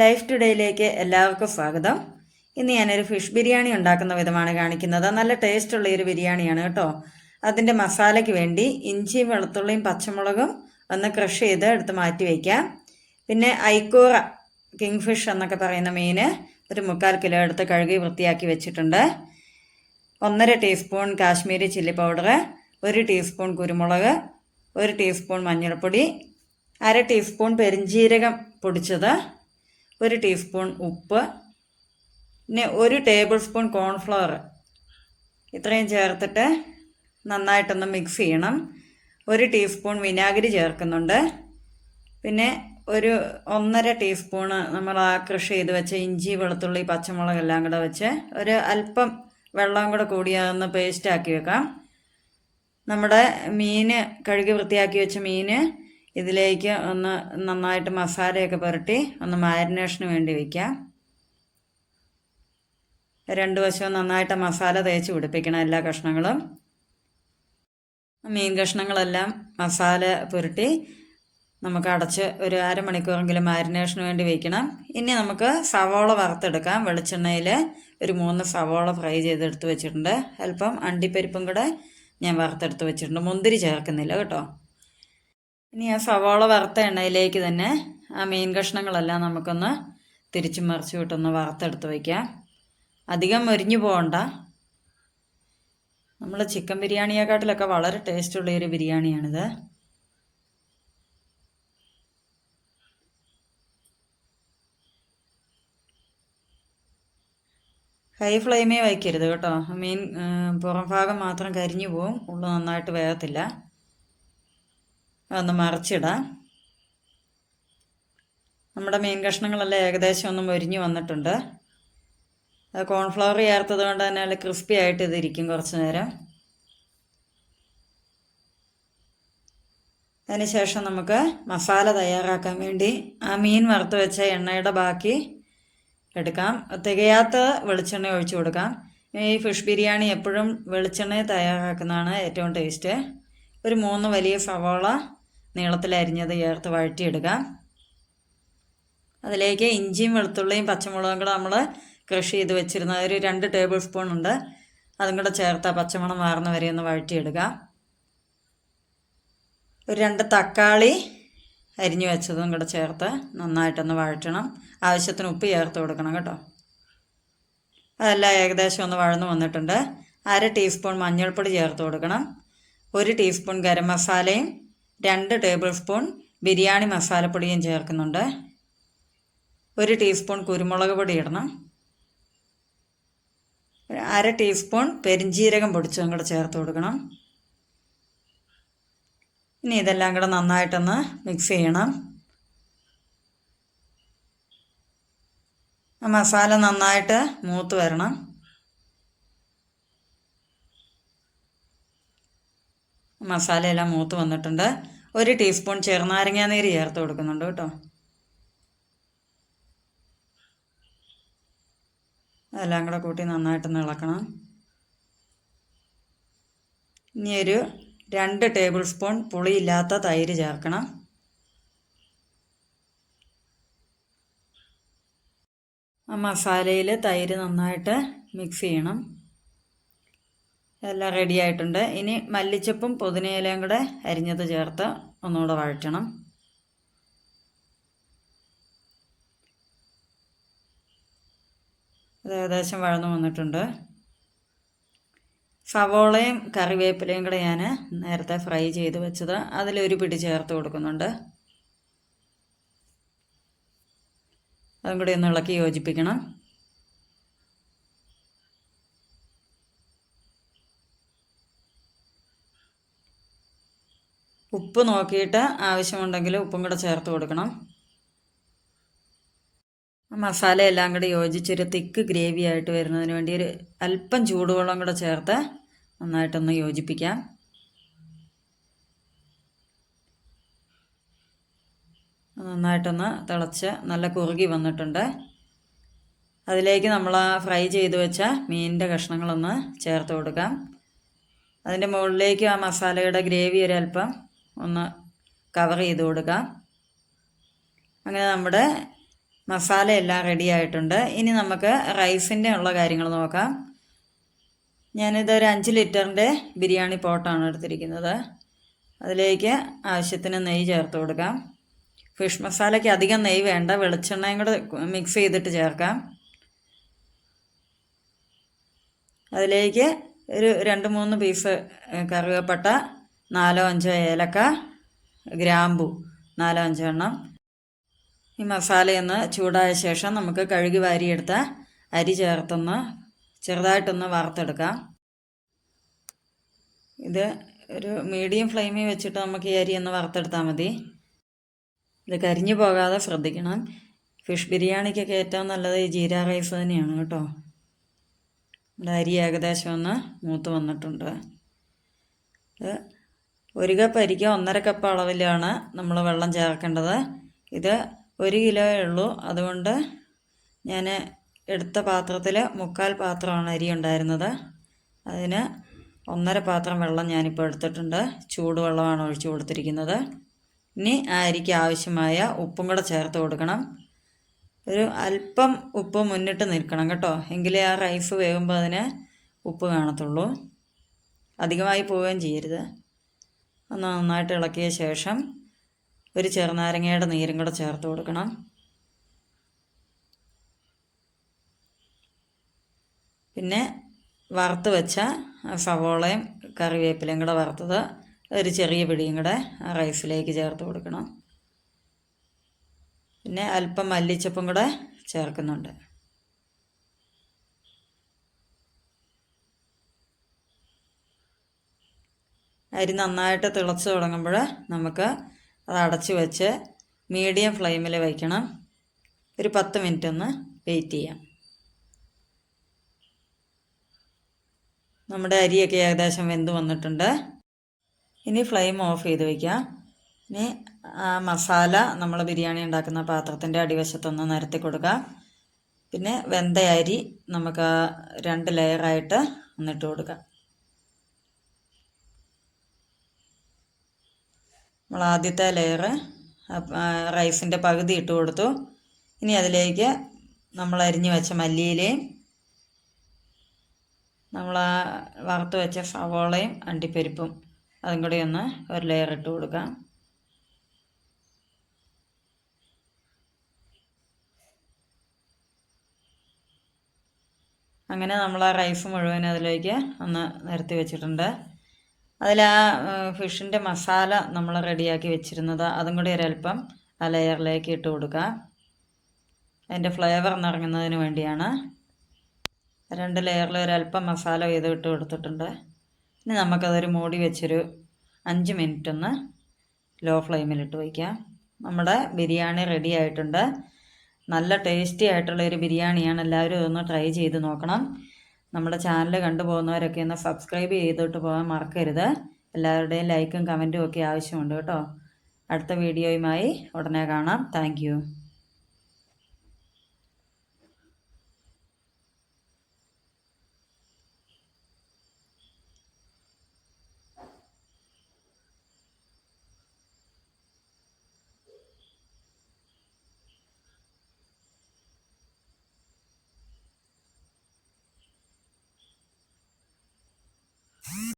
Life ടുഡേയിലേക്ക് എല്ലാവർക്കും സ്വാഗതം. ഇന്ന് ഞാനൊരു ഫിഷ് ബിരിയാണി ഉണ്ടാക്കുന്ന വിധമാണ് കാണിക്കുന്നത്. നല്ല ടേസ്റ്റ് ഉള്ള ഒരു ബിരിയാണിയാണ് കേട്ടോ. അതിന്റെ മസാലയ്ക്ക് വേണ്ടി ഇഞ്ചിയും വെളുത്തുള്ളിയും പച്ചമുളകും ഒന്ന് ക്രഷ് ചെയ്ത് എടുത്ത് മാറ്റി വയ്ക്കാം പിന്നെ ഐക്കൂറ കിങ് ഫിഷ് എന്നൊക്കെ പറയുന്ന മീന് ഒരു മുക്കാൽ കിലോ എടുത്ത് കഴുകി വൃത്തിയാക്കി വെച്ചിട്ടുണ്ട്. ഒന്നര ടീസ്പൂൺ കാശ്മീരി ചില്ലി പൗഡർ ഒരു ടീസ്പൂൺ കുരുമുളക് ഒരു ടീസ്പൂൺ മഞ്ഞൾപ്പൊടി അര ടീസ്പൂൺ പെരിഞ്ജീരകം പൊടിച്ചത് ഒരു ടീസ്പൂൺ ഉപ്പ് പിന്നെ ഒരു ടേബിൾ സ്പൂൺ കോൺഫ്ലവർ ഇത്രയും ചേർത്തിട്ട് നന്നായിട്ടൊന്ന് മിക്സ് ചെയ്യണം. ഒരു ടീസ്പൂൺ വിനാഗിരി ചേർക്കുന്നുണ്ട്. പിന്നെ ഒരു ഒന്നര ടീസ്പൂണ് നമ്മൾ ആ കൃഷി ചെയ്ത് വെച്ച ഇഞ്ചി വെളുത്തുള്ളി പച്ചമുളക് എല്ലാം കൂടെ വെച്ച് ഒരു അല്പം വെള്ളം കൂടെ കൂടി അതൊന്ന് പേസ്റ്റ് ആക്കി വെക്കാം. നമ്മുടെ മീൻ കഴുകി വൃത്തിയാക്കി വെച്ച മീന് ഇതിലേക്ക് ഒന്ന് നന്നായിട്ട് മസാലയൊക്കെ പുരട്ടി ഒന്ന് മാരിനേഷന് വേണ്ടി വയ്ക്കാം രണ്ട് വശവും നന്നായിട്ട് മസാല തേച്ച് പിടിപ്പിക്കണം എല്ലാ കഷ്ണങ്ങളും. മീൻ കഷ്ണങ്ങളെല്ലാം മസാല പുരട്ടി നമുക്ക് അടച്ച് ഒരു അരമണിക്കൂറെങ്കിലും മാരിനേഷന് വേണ്ടി വയ്ക്കണം ഇനി നമുക്ക് സവോള വറുത്തെടുക്കാം. വെളിച്ചെണ്ണയിൽ ഒരു മൂന്ന് സവോള ഫ്രൈ ചെയ്തെടുത്ത് വെച്ചിട്ടുണ്ട്. അല്പം അണ്ടിപ്പരിപ്പും കൂടെ ഞാൻ വറുത്തെടുത്ത് വെച്ചിട്ടുണ്ട്. മുന്തിരി ചേർക്കുന്നില്ല കേട്ടോ. ഇനി ആ സവാള വറുത്ത എണ്ണയിലേക്ക് തന്നെ ആ മീൻ കഷ്ണങ്ങളെല്ലാം നമുക്കൊന്ന് തിരിച്ചു മറിച്ചു വിട്ടൊന്ന് വറുത്തെടുത്ത് വയ്ക്കാം. അധികം മൊരിഞ്ഞു പോകണ്ട. നമ്മൾ ചിക്കൻ ബിരിയാണിയെക്കാട്ടിലൊക്കെ വളരെ ടേസ്റ്റുള്ള ഒരു ബിരിയാണിയാണിത്. ഹൈ ഫ്ലെയിമേ വയ്ക്കരുത് കേട്ടോ. മീൻ പുറം ഭാഗം മാത്രം കരിഞ്ഞു പോവും. ഉള്ളു നന്നായിട്ട് വേഗത്തില്ല ഒന്ന് മറിച്ചിടാം. നമ്മുടെ മീൻ കഷ്ണങ്ങളെല്ലാം ഏകദേശം ഒന്ന് മൊരിഞ്ഞു വന്നിട്ടുണ്ട്. അത് കോൺഫ്ലവർ ചേർത്തത് കൊണ്ട് തന്നെ നല്ല ക്രിസ്പി ആയിട്ട് ഇതിരിക്കും കുറച്ച് നേരം. അതിനുശേഷം നമുക്ക് മസാല തയ്യാറാക്കാൻ വേണ്ടി ആ മീൻ വറുത്ത് വെച്ച എണ്ണയുടെ ബാക്കി എടുക്കാം. തികയാത്ത വെളിച്ചെണ്ണ ഒഴിച്ചു കൊടുക്കാം. ഈ ഫിഷ് ബിരിയാണി എപ്പോഴും വെളിച്ചെണ്ണ തയ്യാറാക്കുന്നതാണ് ഏറ്റവും ടേസ്റ്റ്. ഒരു മൂന്ന് വലിയ സവാള നീളത്തിൽ അരിഞ്ഞത് ചേർത്ത് വഴറ്റിയെടുക്കാം അതിലേക്ക് ഇഞ്ചിയും വെളുത്തുള്ളിയും പച്ചമുളകും കൂടെ നമ്മൾ കൃഷി ചെയ്ത് വെച്ചിരുന്ന ഒരു രണ്ട് ടേബിൾ സ്പൂൺ ഉണ്ട്. അതും കൂടെ ചേർത്ത് ആ പച്ചമണം മാറുന്ന വരെ ഒന്ന് വഴറ്റിയെടുക്കാം ഒരു രണ്ട് തക്കാളി അരിഞ്ഞു വെച്ചതും കൂടെ ചേർത്ത് നന്നായിട്ടൊന്ന് വഴറ്റണം. ആവശ്യത്തിന് ഉപ്പ് ചേർത്ത് കൊടുക്കണം കേട്ടോ. അതെല്ലാം ഏകദേശം ഒന്ന് വഴന്നു വന്നിട്ടുണ്ട്. അര ടീസ്പൂൺ മഞ്ഞൾപ്പൊടി ചേർത്ത് കൊടുക്കണം. ഒരു ടീസ്പൂൺ ഗരം മസാലയും രണ്ട് ടേബിൾ സ്പൂൺ ബിരിയാണി മസാലപ്പൊടിയും ചേർക്കുന്നുണ്ട്. ഒരു ടീസ്പൂൺ കുരുമുളക് പൊടി ഇടണം. അര ടീസ്പൂൺ പെരിഞ്ജീരകം പൊടിച്ചതും കൂടെ ചേർത്ത് കൊടുക്കണം. ഇനി ഇതെല്ലാം കൂടെ നന്നായിട്ടൊന്ന് മിക്സ് ചെയ്യണം. മസാല നന്നായിട്ട് മൂത്ത് വരണം. മസാലയെല്ലാം മൂത്ത് വന്നിട്ടുണ്ട്. ഒരു ടീസ്പൂൺ ചെറുനാരങ്ങ നീര് ചേർത്ത് കൊടുക്കുന്നുണ്ട് കേട്ടോ. അതെല്ലാം കൂടെ കൂട്ടി നന്നായിട്ടൊന്ന് ഇളക്കണം. ഇനി ഒരു രണ്ട് ടേബിൾ സ്പൂൺ പുളിയില്ലാത്ത തൈര് ചേർക്കണം. ആ മസാലയിൽ തൈര് നന്നായിട്ട് മിക്സ് ചെയ്യണം. എല്ലാം റെഡി ആയിട്ടുണ്ട്. ഇനി മല്ലിച്ചപ്പും പുതിനയിലയും കൂടെ അരിഞ്ഞത് ചേർത്ത് ഒന്നുകൂടെ വഴറ്റണം. ഇത് ഏകദേശം വഴന്നു വന്നിട്ടുണ്ട്. സവോളയും കറിവേപ്പിലയും കൂടെ ഞാൻ നേരത്തെ ഫ്രൈ ചെയ്ത് വെച്ചത്. അതിലൊരു പിടി ചേർത്ത് കൊടുക്കുന്നുണ്ട്. അതും കൂടി ഒന്ന് ഇളക്കി യോജിപ്പിക്കണം. ഉപ്പ് നോക്കിയിട്ട് ആവശ്യമുണ്ടെങ്കിൽ ഉപ്പും കൂടെ ചേർത്ത് കൊടുക്കണം. മസാലയെല്ലാം കൂടി യോജിച്ചൊരു തിക്ക് ഗ്രേവി ആയിട്ട് വരുന്നതിന് വേണ്ടി ഒരു അല്പം ചൂടുവെള്ളം കൂടെ ചേർത്ത് നന്നായിട്ടൊന്ന് യോജിപ്പിക്കാം. നന്നായിട്ടൊന്ന് തിളച്ച് നല്ല കുറുകി വന്നിട്ടുണ്ട്. അതിലേക്ക് നമ്മൾ ആ ഫ്രൈ ചെയ്ത് വെച്ച മീനിന്റെ കഷ്ണങ്ങളൊന്ന് ചേർത്ത് കൊടുക്കാം. അതിന്റെ മുകളിലേക്ക് ആ മസാലയുടെ ഗ്രേവി ഒരല്പം ഒന്ന് കവർ ചെയ്ത് കൊടുക്കാം. അങ്ങനെ നമ്മുടെ മസാല എല്ലാം റെഡി ആയിട്ടുണ്ട്. ഇനി നമുക്ക് റൈസിന്റെ ഉള്ള കാര്യങ്ങൾ നോക്കാം. ഞാനിത് ഒരു അഞ്ച് ലിറ്ററിന്റെ ബിരിയാണി പോട്ടാണ് എടുത്തിരിക്കുന്നത്. അതിലേക്ക് ആവശ്യത്തിന് നെയ്യ് ചേർത്ത് കൊടുക്കാം. ഫിഷ് മസാലയ്ക്ക് അധികം നെയ്യ് വേണ്ട. വെളിച്ചെണ്ണയും കൂടെ മിക്സ് ചെയ്തിട്ട് ചേർക്കാം. അതിലേക്ക് ഒരു രണ്ട് മൂന്ന് പീസ് കറുവപ്പട്ട നാലോ അഞ്ചോ ഏലക്ക ഗ്രാമ്പു നാലോ അഞ്ചോ എണ്ണം. ഈ മസാലയൊന്ന് ചൂടായ ശേഷം നമുക്ക് കഴുകി വാരിയെടുത്ത അരി ചേർത്തൊന്ന് ചെറുതായിട്ടൊന്ന് വറുത്തെടുക്കാം. ഇത് ഒരു മീഡിയം ഫ്ലെയിമിൽ വെച്ചിട്ട് നമുക്ക് ഈ അരി ഒന്ന് വറുത്തെടുത്താൽ മതി. ഇത് കരിഞ്ഞു പോകാതെ ശ്രദ്ധിക്കണം. ഫിഷ് ബിരിയാണിക്കൊക്കെ ഏറ്റവും നല്ലത് ഈ ജീര റൈസ് തന്നെയാണ് കേട്ടോ. ഇവിടെ അരി ഏകദേശം ഒന്ന് മൂത്ത് വന്നിട്ടുണ്ട്. ഇത് ഒരു കപ്പ് അരിക്ക് ഒന്നര കപ്പ് അളവിലാണ് നമ്മൾ വെള്ളം ചേർക്കേണ്ടത്. ഇത് ഒരു കിലോയേ ഉള്ളൂ. അതുകൊണ്ട് ഞാൻ എടുത്ത പാത്രത്തിൽ മുക്കാൽ പാത്രമാണ് അരി ഉണ്ടായിരുന്നത്. അതിന് ഒന്നര പാത്രം വെള്ളം ഞാനിപ്പോൾ എടുത്തിട്ടുണ്ട്. ചൂടുവെള്ളമാണ് ഒഴിച്ചു കൊടുത്തിരിക്കുന്നത്. ഇനി ആ അരിക്ക് ആവശ്യമായ ഉപ്പും കൂടെ ചേർത്ത് കൊടുക്കണം. ഒരു അല്പം ഉപ്പ് മുന്നിട്ട് നിൽക്കണം കേട്ടോ. എങ്കിലേ ആ റൈസ് വേകുമ്പോൾ അതിന് ഉപ്പ് കാണത്തുള്ളൂ. അധികമായി പോവുകയും ചെയ്യരുത്. ഒന്ന് നന്നായിട്ട് ഇളക്കിയ ശേഷം ഒരു ചെറുനാരങ്ങയുടെ നീരും കൂടെ ചേർത്ത് കൊടുക്കണം. പിന്നെ വറുത്ത് വെച്ച സവോളയും കറിവേപ്പിലയും കൂടെ വറുത്തത് ഒരു ചെറിയ പിടിയും കൂടെ റൈസിലേക്ക് ചേർത്ത് കൊടുക്കണം. പിന്നെ അല്പം മല്ലിച്ചപ്പും കൂടെ ചേർക്കുന്നുണ്ട്. അരി നന്നായിട്ട് തിളച്ച് തുടങ്ങുമ്പോൾ നമുക്ക് അത് അടച്ച് വെച്ച് മീഡിയം ഫ്ലെയിമിൽ വയ്ക്കണം. ഒരു പത്ത് മിനിറ്റ് ഒന്ന് വെയിറ്റ് ചെയ്യാം. നമ്മുടെ അരിയൊക്കെ ഏകദേശം വെന്ത് വന്നിട്ടുണ്ട്. ഇനി ഫ്ലെയിം ഓഫ് ചെയ്ത് വയ്ക്കാം ഇനി ആ മസാല നമ്മൾ ബിരിയാണി ഉണ്ടാക്കുന്ന പാത്രത്തിന്റെ അടിവശത്തൊന്ന് നിരത്തി കൊടുക്കുക പിന്നെ വെന്ത അരി നമുക്ക് രണ്ട് ലെയറായിട്ട് ഒന്നിട്ട് കൊടുക്കാം. നമ്മൾ ആദ്യത്തെ ലെയർ റൈസിന്റെ പകുതി ഇട്ട് കൊടുത്തു. ഇനി അതിലേക്ക് നമ്മൾ അരിഞ്ഞു വെച്ച മല്ലിയിലയും നമ്മൾ ആ വറുത്ത് വെച്ച സവോളയും അണ്ടിപ്പരിപ്പും അതും കൂടി ഒന്ന് ഒരു ലെയർ ഇട്ട് കൊടുക്കാം. അങ്ങനെ നമ്മൾ ആ റൈസ് മുഴുവൻ അതിലേക്ക് ഒന്ന് നിരത്തി വെച്ചിട്ടുണ്ട്. അതിൽ ആ ഫിഷിന്റെ മസാല നമ്മൾ റെഡിയാക്കി വെച്ചിരുന്നത്. അതും കൂടി ഒരല്പം ആ ലെയറിലേക്ക് ഇട്ട് കൊടുക്കുക. അതിന്റെ ഫ്ലേവർ നിറങ്ങുന്നതിന് വേണ്ടിയാണ്. രണ്ട് ലെയറിൽ ഒരല്പം മസാല ചെയ്ത് ഇട്ട് കൊടുത്തിട്ടുണ്ട്. ഇനി നമുക്കതൊരു മൂടി വെച്ചൊരു അഞ്ച് മിനിറ്റ് ഒന്ന് ലോ ഫ്ലെയിമിലിട്ട് വയ്ക്കാം. നമ്മുടെ ബിരിയാണി റെഡി ആയിട്ടുണ്ട്. നല്ല ടേസ്റ്റി ആയിട്ടുള്ള ഒരു ബിരിയാണിയാണ്. എല്ലാവരും ഇതൊന്ന് ട്രൈ ചെയ്ത് നോക്കണം. നമ്മുടെ ചാനൽ കണ്ടുപോകുന്നവരൊക്കെ ഒന്ന് സബ്സ്ക്രൈബ് ചെയ്തിട്ട് പോകാൻ മറക്കരുത്. എല്ലാവരുടെയും ലൈക്കും കമന്റും ഒക്കെ ആവശ്യമുണ്ട് കേട്ടോ. അടുത്ത വീഡിയോയുമായി ഉടനെ കാണാം. താങ്ക്